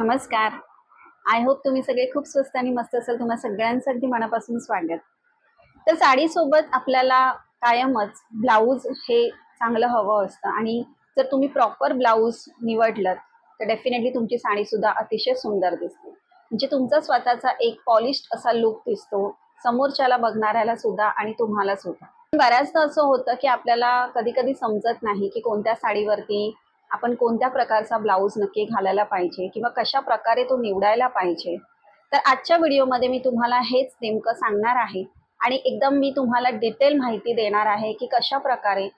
नमस्कार. I hope तुम्ही सगळे खूप स्वस्त आणि मस्त असाल. तुम्हा सगळ्यांचं अगदी मनापासून स्वागत. तर साडीसोबत आपल्याला कायमच ब्लाऊज हे चांगलं हवं असतं. आणि जर तुम्ही प्रॉपर ब्लाऊज निवडलं तर डेफिनेटली तुमची साडीसुद्धा अतिशय सुंदर दिसते. म्हणजे तुमचा स्वतःचा एक पॉलिश्ड असा लुक दिसतो. समोरच्याला बघणाऱ्याला सुद्धा आणि तुम्हाला सुद्धा. बऱ्याचदा असं होतं की आपल्याला कधी कधी समजत नाही की कोणत्या साडीवरती आपण कोणत्या प्रकारचा ब्लाऊज नक्की घालायला पाहिजे किंवा कशा प्रकारे तो निवडायला पाहिजे? तर आजच्या व्हिडिओमध्ये मी तुम्हाला हेच नेमकं सांगणार आहे आणि एकदम मी तुम्हाला डिटेल माहिती देणार आहे की कशा प्रकारे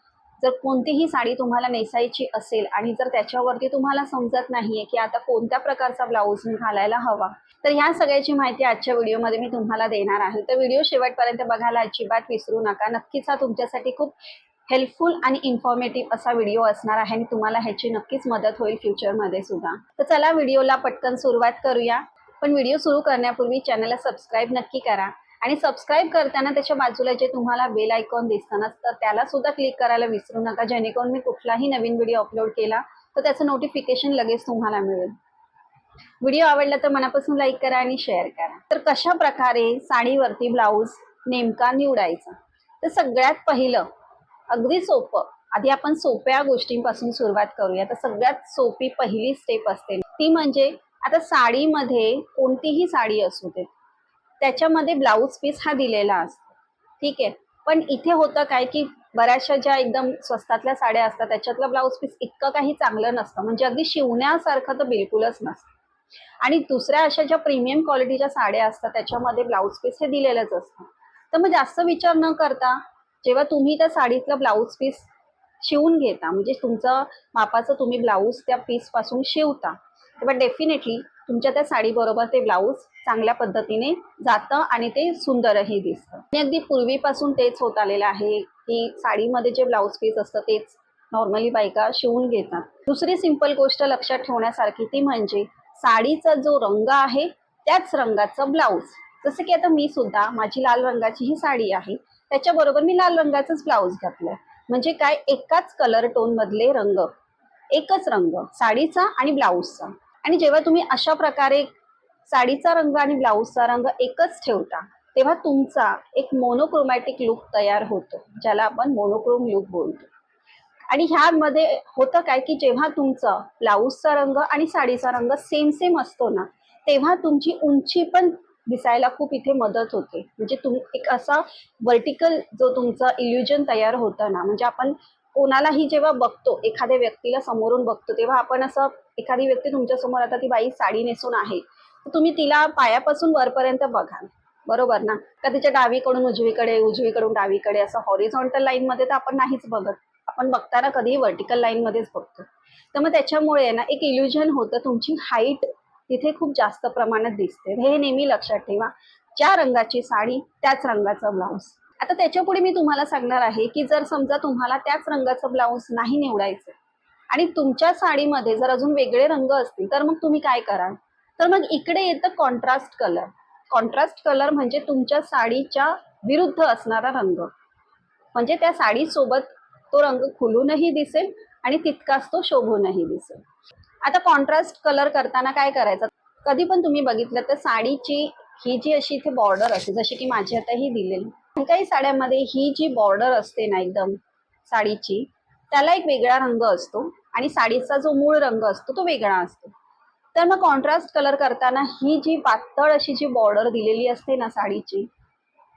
जर कोणतीही साडी तुम्हाला नेसायची असेल आणि जर त्याच्यावरती तुम्हाला समजत नाहीये की आता कोणत्या प्रकारचा ब्लाऊज मी घालायला हवा तर ह्या सगळ्याची माहिती आजच्या व्हिडिओमध्ये मी तुम्हाला देणार आहे. तर व्हिडिओ शेवटपर्यंत बघायला अजिबात विसरू नका. नक्कीच हा तुमच्यासाठी खूप हेल्पफुल आणि इन्फॉर्मेटिव्ह असा व्हिडिओ असणार आहे आणि तुम्हाला ह्याची नक्कीच मदत होईल फ्युचरमध्ये सुद्धा. तर चला व्हिडिओला पटकन सुरुवात करूया. पण व्हिडिओ सुरू करण्यापूर्वी चॅनलला सबस्क्राईब नक्की करा. आणि सबस्क्राईब करताना त्याच्या बाजूला जे तुम्हाला बेल आयकॉन दिसताना तर त्याला सुद्धा क्लिक करायला विसरू नका. जेणेकरून मी कुठलाही नवीन व्हिडिओ अपलोड केला तर त्याचं नोटिफिकेशन लगेच तुम्हाला मिळेल. व्हिडिओ आवडला तर मनापासून लाईक करा आणि शेअर करा. तर कशा प्रकारे साडीवरती ब्लाऊज नेमका निवडायचा? तर सगळ्यात पहिलं अगदी सोपं. आधी आपण सोप्या गोष्टींपासून सुरुवात करूया. तर सगळ्यात सोपी पहिली स्टेप असते. ती म्हणजे आता साडीमध्ये कोणतीही साडी असू दे. त्याच्यामध्ये ब्लाऊज पीस हा दिलेला असतो. ठीक आहे? पण इथे होतं काय की बऱ्याचशा ज्या एकदम स्वस्तातल्या साड्या असतात त्याच्यातलं ब्लाऊज पीस इतकं काही चांगलं नसतं. म्हणजे अगदी शिवण्यासारखं तर बिलकुलच नसतं. आणि दुसऱ्या अशा ज्या प्रीमियम क्वालिटीच्या साड्या असतात त्याच्यामध्ये ब्लाऊज पीस हे दिलेलंच असतं. तर मग जास्त विचार न करता जेव्हा तुम्ही त्या साडीतलं ब्लाऊज पीस शिवून घेता म्हणजे तुमचं मापाचं तुम्ही ब्लाऊज त्या पीसपासून शिवता तेव्हा डेफिनेटली तुमच्या त्या साडीबरोबर ते ब्लाऊज चांगल्या पद्धतीने जातं आणि ते सुंदरही दिसतं. आणि अगदी पूर्वीपासून तेच होत आलेलं आहे की साडीमध्ये जे ब्लाऊज पीस असतं तेच नॉर्मली बायका शिवून घेतात. दुसरी सिंपल गोष्ट लक्षात ठेवण्यासारखी ती म्हणजे साडीचा जो रंग आहे त्याच रंगाचं ब्लाऊज जसं की आता मी सुद्धा माझी लाल रंगाची ही साडी आहे त्याच्याबरोबर मी लाल रंगाचंच ब्लाऊज घातलं म्हणजे काय एकाच कलर टोन मधले रंग एकच रंग साडीचा आणि ब्लाऊजचा आणि जेव्हा तुम्ही अशा प्रकारे साडीचा रंग आणि ब्लाऊजचा रंग एकच ठेवता तेव्हा तुमचा एक मोनोक्रोमॅटिक लुक तयार होतो ज्याला आपण मोनोक्रोम लुक बोलतो. आणि ह्यामध्ये होतं काय की जेव्हा तुमचं ब्लाऊजचा रंग आणि साडीचा रंग सेम सेम असतो ना तेव्हा तुमची उंची पण दिसायला खूप इथे मदत होते. म्हणजे तुम एक असा वर्टिकल जो तुमचा इल्युजन तयार होतं ना म्हणजे आपण कोणालाही जेव्हा बघतो एखाद्या व्यक्तीला समोरून बघतो तेव्हा आपण असं एखादी व्यक्ती तुमच्यासमोर आता ती बाई साडी नेसून आहे तर तुम्ही तिला पायापासून वरपर्यंत बघाल बरोबर ना? का तिच्या डावीकडून उजवीकडे उजवीकडून डावीकडे असं हॉरिझॉन्टल लाईन मध्ये तर आपण नाहीच बघत. आपण बघताना कधीही व्हर्टिकल लाईन मध्येच बघतो. तर मग त्याच्यामुळे ना एक इल्युजन होतं तुमची हाईट तिथे खूप जास्त प्रमाणात दिसते. हे नेहमी लक्षात ठेवा. ज्या रंगाची साडी त्याच रंगाचा ब्लाऊज. आता त्याच्या पुढे मी तुम्हाला सांगणार आहे की जर समजा तुम्हाला त्याच रंगाचं ब्लाऊज नाही निवडायचं आणि तुमच्या साडीमध्ये जर अजून वेगळे रंग असतील तर मग तुम्ही काय कराल? तर मग इकडे येतं कॉन्ट्रास्ट कलर कॉन्ट्रास्ट कलर म्हणजे तुमच्या साडीच्या विरुद्ध असणारा रंग. म्हणजे त्या साडीसोबत तो रंग खुलूनही दिसेल आणि तितकाच तो शोभूनही दिसेल. आता कॉन्ट्रास्ट कलर करताना काय करायचं? कधी पण तुम्ही बघितलं तर साडीची ही जी अशी इथे बॉर्डर असते जशी की माझी आता ही दिलेली काही काही साड्यामध्ये ही जी बॉर्डर असते ना एकदम साडीची त्याला एक वेगळा रंग असतो आणि साडीचा जो मूळ रंग असतो तो वेगळा असतो. तर मग कॉन्ट्रास्ट कलर करताना ही जी पातळ अशी जी बॉर्डर दिलेली असते ना साडीची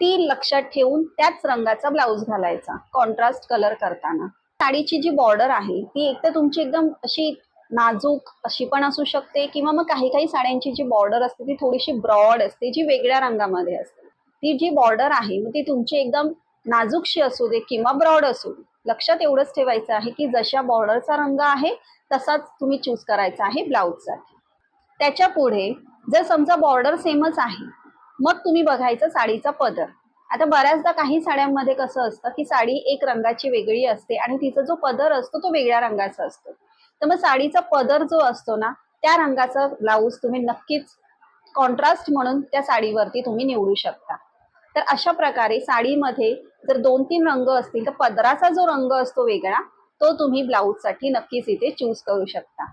ती लक्षात ठेवून त्याच रंगाचा ब्लाऊज घालायचा कॉन्ट्रास्ट कलर करताना. साडीची जी बॉर्डर आहे ती एक तर तुमची एकदम अशी नाजूक अशी पण असू शकते किंवा मग काही काही साड्यांची जी बॉर्डर असते ती थोडीशी ब्रॉड असते जी वेगळ्या रंगामध्ये असते. ती जी बॉर्डर आहे मग ती तुमची एकदम नाजूकशी असू दे किंवा ब्रॉड असू दे. लक्षात एवढंच ठेवायचं आहे की जशा बॉर्डरचा रंग आहे तसाच तुम्ही चूज करायचा आहे ब्लाऊजसाठी त्याच्या पुढे जर समजा बॉर्डर सेमच आहे मग तुम्ही बघायचं साडीचा पदर. आता बऱ्याचदा काही साड्यांमध्ये कसं असतं की साडी एक रंगाची वेगळी असते आणि तिचा जो पदर असतो तो वेगळ्या रंगाचा असतो. तर मग साडीचा पदर जो असतो ना त्या रंगाचा ब्लाऊज तुम्ही नक्कीच कॉन्ट्रास्ट म्हणून त्या साडीवरती तुम्ही निवडू शकता. तर अशा प्रकारे साडीमध्ये जर दोन तीन रंग असतील तर पदराचा जो रंग असतो वेगळा तो तुम्ही ब्लाऊजसाठी नक्कीच इथे चूज करू शकता.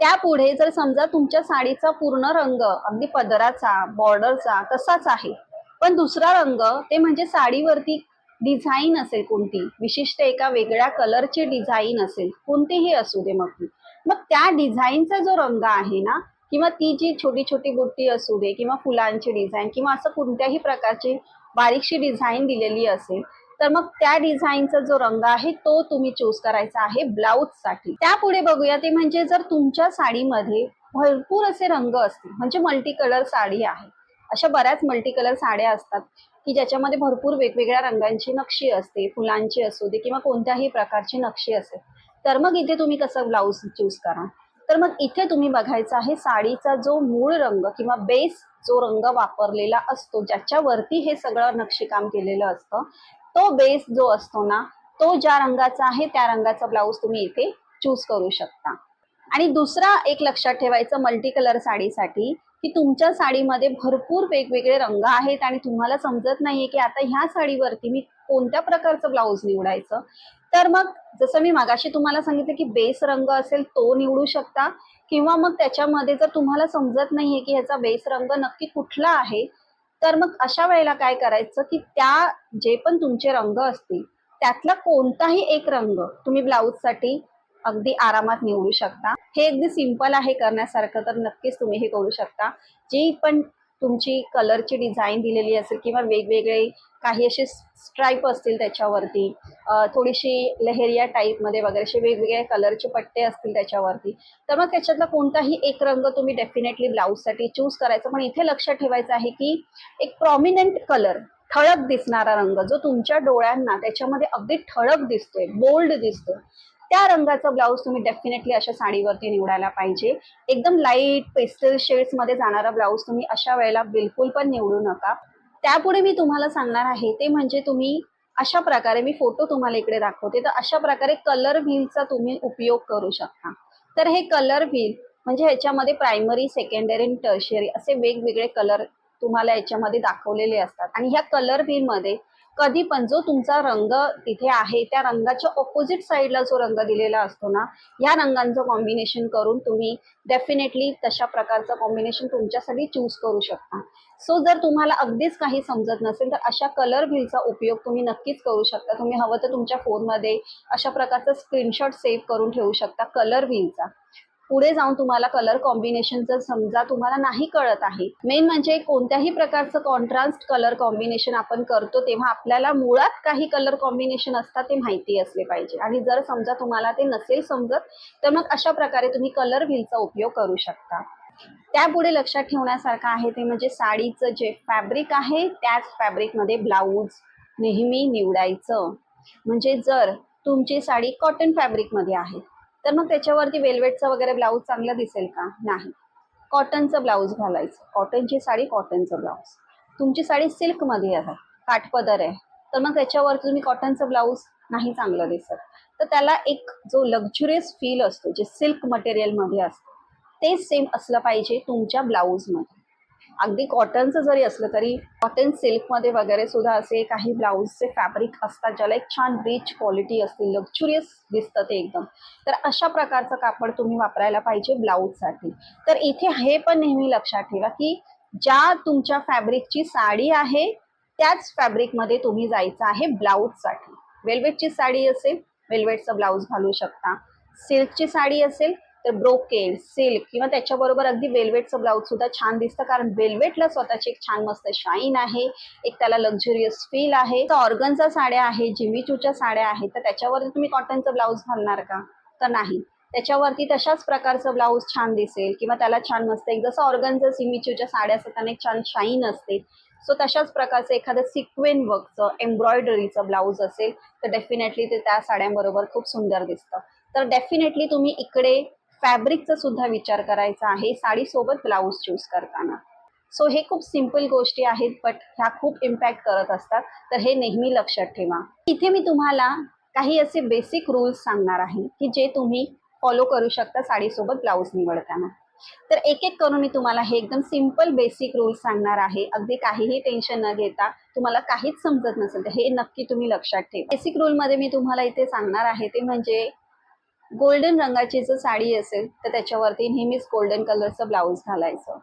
त्यापुढे जर समजा तुमच्या साडीचा पूर्ण रंग अगदी पदराचा बॉर्डरचा तसाच आहे पण दुसरा रंग ते म्हणजे साडीवरती डिझाईन असेल कोणती विशिष्ट एका वेगळ्या कलरची डिझाईन असेल कोणतीही असू दे मग ती. मग त्या डिझाईनचा जो रंग आहे ना किंवा ती जी छोटी छोटी बुट्टी असू दे किंवा फुलांची डिझाईन किंवा असं कोणत्याही प्रकारची बारीकशी डिझाईन दिलेली असेल तर मग त्या डिझाईनचा जो रंग आहे तो तुम्ही चूज करायचा आहे ब्लाउजसाठी त्यापुढे बघूया ते म्हणजे जर तुमच्या साडीमध्ये भरपूर असे रंग असतील म्हणजे मल्टी कलर साडी आहे अशा बऱ्याच मल्टी कलर साड्या असतात की ज्याच्यामध्ये भरपूर वेगवेगळ्या रंगांची नक्षी असते फुलांची असू दे किंवा कोणत्याही प्रकारची नक्षी असेल. तर मग इथे तुम्ही कसं ब्लाऊज चूज करा तर मग इथे तुम्ही बघायचं आहे साडीचा जो मूळ रंग किंवा बेस जो रंग वापरलेला असतो ज्याच्यावरती हे सगळं नक्षीकाम केलेलं असतं तो बेस जो असतो ना तो ज्या रंगाचा आहे त्या रंगाचा ब्लाऊज तुम्ही इथे चूज करू शकता. आणि दुसरा एक लक्षात ठेवायचं मल्टी कलर साडीसाठी की तुमच्या साडीमध्ये भरपूर वेगवेगळे रंग आहेत आणि तुम्हाला समजत नाहीये की आता ह्या साडीवरती मी कोणत्या प्रकारचं ब्लाऊज निवडायचं? तर मग जसं मी मागाशी तुम्हाला सांगितलं की बेस रंग असेल तो निवडू शकता किंवा मग त्याच्यामध्ये जर तुम्हाला समजत नाहीये की ह्याचा बेस रंग नक्की कुठला आहे तर मग अशा वेळेला काय करायचं की त्या जे पण तुमचे रंग असतील त्यातला कोणताही एक रंग तुम्ही ब्लाऊजसाठी अगदी आरामात निवडू शकता. हे अगदी सिंपल आहे करण्यासारखं तर नक्कीच तुम्ही हे करू शकता. जी पण तुमची कलरची डिझाईन दिलेली असेल किंवा वेगवेगळे काही असे स्ट्राईप असतील त्याच्यावरती थोडीशी लहेरिया टाईपमध्ये वगैरे असे वेगवेगळे कलरचे पट्टे असतील त्याच्यावरती तर मग त्याच्यातला कोणताही एक रंग तुम्ही डेफिनेटली ब्लाऊजसाठी चूज करायचं. पण इथे लक्षात ठेवायचं आहे की एक प्रॉमिनंट कलर ठळक दिसणारा रंग जो तुमच्या डोळ्यांना त्याच्यामध्ये अगदी ठळक दिसतोय बोल्ड दिसतोय त्या रंगाचं ब्लाऊज तुम्ही डेफिनेटली अशा साडीवरती निवडायला पाहिजे. एकदम लाइट पेस्टल शेड्समध्ये जाणारा ब्लाऊज तुम्ही अशा वेळेला बिलकुल पण निवडू नका. त्यापुढे मी तुम्हाला सांगणार आहे ते म्हणजे तुम्ही अशा प्रकारे मी फोटो तुम्हाला इकडे दाखवते. तर अशा प्रकारे कलर व्हीलचा तुम्ही उपयोग करू शकता. तर हे कलर व्हील म्हणजे ह्याच्यामध्ये प्रायमरी सेकंडरी आणि टर्शियरी असे वेगवेगळे कलर तुम्हाला याच्यामध्ये दाखवलेले असतात. आणि ह्या कलर व्हीलमध्ये कधी पण जो तुमचा रंग तिथे आहे त्या रंगाच्या ऑपोजिट साईडला जो रंग दिलेला असतो ना या रंगांचं कॉम्बिनेशन करून तुम्ही डेफिनेटली तशा प्रकारचं कॉम्बिनेशन तुमच्यासाठी चूज करू शकता. सो जर तुम्हाला अगदीच काही समजत नसेल तर अशा कलर व्हीलचा उपयोग तुम्ही नक्कीच करू शकता. तुम्ही हवं तर तुमच्या फोनमध्ये अशा प्रकारचा स्क्रीनशॉट सेव्ह करून ठेवू शकता कलर व्हीलचा पुढे जाऊन तुम्हाला कलर कॉम्बिनेशन जर समजा तुम्हाला नाही कळत आहे. मेन म्हणजे कोणत्याही प्रकारचं कॉन्ट्रास्ट कलर कॉम्बिनेशन आपण करतो तेव्हा आपल्याला मुळात काही कलर कॉम्बिनेशन असतात ते माहिती असले पाहिजे. आणि जर समजा तुम्हाला ते नसेल समजत तर मग अशा प्रकारे तुम्ही कलर व्हीलचा उपयोग करू शकता. त्यापुढे लक्षात ठेवण्यासारखं आहे ते म्हणजे साडीचं जे फॅब्रिक आहे त्याच फॅब्रिकमध्ये ब्लाऊज नेहमी निवडायचं. म्हणजे जर तुमची साडी कॉटन फॅब्रिकमध्ये आहे तर मग त्याच्यावरती वेल्वेटचा वगैरे ब्लाऊज चांगलं दिसेल का? नाही. कॉटनचं ब्लाऊज घालायचं. कॉटनची साडी कॉटनचं ब्लाऊज तुमची साडी सिल्कमध्ये आहे. काठपदर आहे. तर मग त्याच्यावरती तुम्ही कॉटनचं ब्लाऊज नाही चांगलं दिसत. तर त्याला एक जो लक्झुरियस फील असतो जे सिल्क मटेरियलमध्ये असतं ते सेम असलं पाहिजे तुमच्या ब्लाऊजमध्ये अगदी कॉटनचं जरी असलं तरी कॉटन सिल्कमध्ये वगैरे सुद्धा असे काही ब्लाऊजचे फॅब्रिक असतात ज्याला एक छान रिच क्वालिटी असते लक्झुरियस दिसतं ते एकदम. तर अशा प्रकारचं कापड तुम्ही वापरायला पाहिजे ब्लाऊजसाठी. तर इथे हे पण नेहमी लक्षात ठेवा की ज्या तुमच्या फॅब्रिकची साडी आहे त्याच फॅब्रिकमध्ये तुम्ही जायचं आहे ब्लाऊजसाठी. वेल्वेटची साडी असेल वेल्वेटचं ब्लाऊज घालू शकता. सिल्कची साडी असेल तर ब्रोकेड सिल्क किंवा त्याच्याबरोबर अगदी वेल्वेटचं ब्लाऊज सुद्धा छान दिसतं. कारण वेल्वेटला स्वतःची एक छान मस्त शाईन आहे. एक त्याला लक्झुरियस फील आहे. तर ऑर्गनचा साड्या आहे जिमीचूच्या साड्या आहेत. तर त्याच्यावरती तुम्ही कॉटनचं ब्लाऊज घालणार का? तर नाही. त्याच्यावरती तशाच प्रकारचं ब्लाऊज छान दिसेल किंवा त्याला छान मस्त एक जसं ऑर्गनचं सिमीचूच्या साड्या असतात त्यांना एक छान शाईन असते. सो तशाच प्रकारचं एखादं सिक्वेन वर्कचं एम्ब्रॉयडरीचं ब्लाऊज असेल तर डेफिनेटली ते त्या साड्यांबरोबर खूप सुंदर दिसतं. तर डेफिनेटली तुम्ही इकडे फॅब्रिकचा सुद्धा विचार करायचा आहे साडीसोबत ब्लाऊज चूज करताना. सो हे खूप सिंपल गोष्टी आहेत बट ह्या खूप इम्पॅक्ट करत असतात. तर हे नेहमी लक्षात ठेवा. इथे मी तुम्हाला काही असे बेसिक रूल्स सांगणार आहे की जे तुम्ही फॉलो करू शकता साडीसोबत ब्लाऊज निवडताना. तर एक एक करून मी तुम्हाला हे एकदम सिंपल बेसिक रूल्स सांगणार आहे. अगदी काहीही टेन्शन न घेता तुम्हाला काहीच समजत नसेल तर हे नक्की तुम्ही लक्षात ठेवा. बेसिक रूलमध्ये मी तुम्हाला इथे सांगणार आहे ते म्हणजे गोल्डन रंगाची जर साडी असेल तर त्याच्यावरती नेहमीच गोल्डन कलरचं ब्लाऊज घालायचं.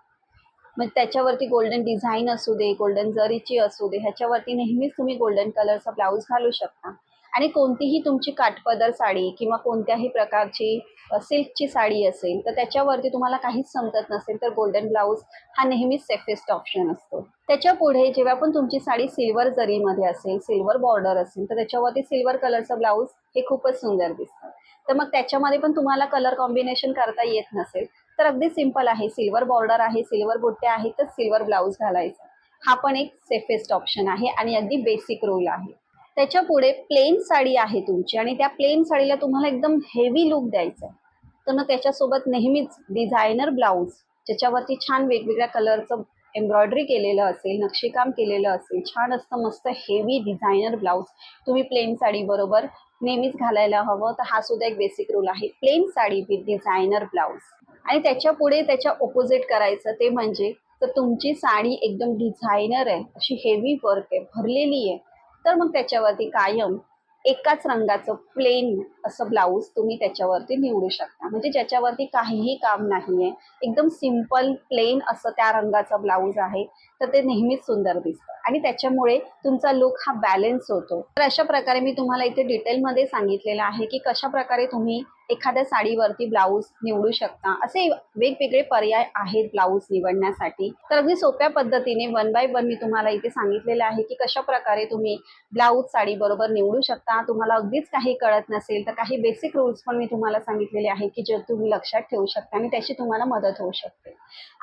मग त्याच्यावरती गोल्डन डिझाईन असू दे गोल्डन जरीची असू दे ह्याच्यावरती नेहमीच तुम्ही गोल्डन कलरचा ब्लाऊज घालू शकता. आणि कोणतीही तुमची काठपदर साडी किंवा कोणत्याही प्रकारची सिल्कची साडी असेल तर त्याच्यावरती तुम्हाला काहीच समजत नसेल तर गोल्डन ब्लाऊज हा नेहमीच सेफेस्ट ऑप्शन असतो. त्याच्या पुढे जेव्हा पण तुमची साडी सिल्वर जरीमध्ये असेल सिल्वर बॉर्डर असेल तर त्याच्यावरती सिल्वर कलरचं ब्लाऊज हे खूपच सुंदर दिसतं. तर मग त्याच्यामध्ये पण तुम्हाला कलर कॉम्बिनेशन करता येत नसेल तर अगदी सिंपल आहे. सिल्वर बॉर्डर आहे सिल्वर बुट्ट्या आहेत तर सिल्वर ब्लाऊज घालायचा. हा पण एक सेफेस्ट ऑप्शन आहे आणि अगदी बेसिक रूल आहे. त्याच्या पुढे प्लेन साडी आहे तुमची. आणि त्या प्लेन साडीला तुम्हाला एकदम हेवी लुक द्यायचा आहे तर मग त्याच्यासोबत नेहमीच डिझायनर ब्लाऊज ज्याच्यावरती छान वेगवेगळ्या कलरचं एम्ब्रॉयडरी केलेलं असेल नक्षीकाम केलेलं असेल छान असतं मस्त हेवी डिझायनर ब्लाऊज तुम्ही प्लेन साडी बरोबर नेहमीच घालायला हवं. तर हा सुद्धा एक बेसिक रूल आहे. Plain sari with designer blouse आणि त्याच्या पुढे त्याच्या ओपोजिट करायचं ते म्हणजे तर तुमची साडी एकदम डिझायनर आहे अशी हेवी वर्क आहे भरलेली आहे. तर मग त्याच्यावरती कायम एकाच रंगाचं प्लेन असं ब्लाऊज तुम्ही त्याच्यावरती निवडू शकता. म्हणजे ज्याच्यावरती काहीही काम नाही आहे एकदम सिंपल प्लेन असं त्या रंगाचं ब्लाऊज आहे. तर ते नेहमीच सुंदर दिसतं. आणि त्याच्यामुळे तुमचा लुक हा बॅलेन्स होतो. तर अशा प्रकारे मी तुम्हाला इथे डिटेलमध्ये सांगितलेलं आहे की कशा प्रकारे तुम्ही एखाद्या साडीवरती ब्लाऊज निवडू शकता. असे वेगवेगळे पर्याय आहेत ब्लाऊज निवडण्यासाठी. तर अगदी सोप्या पद्धतीने वन बाय वन मी तुम्हाला इथे सांगितलेलं आहे की कशा प्रकारे तुम्ही ब्लाऊज साडी बरोबर निवडू शकता. तुम्हाला अगदीच काही कळत नसेल तर काही बेसिक रूल्स पण मी तुम्हाला सांगितलेले आहे की जे तुम्ही लक्षात ठेवू शकता आणि त्याची तुम्हाला मदत होऊ शकते.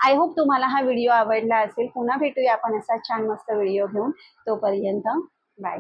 आय होप तुम्हाला हा व्हिडिओ आवडला असेल. पुन्हा भेटूया आपण असा छान मस्त व्हिडिओ घेऊन. तोपर्यंत बाय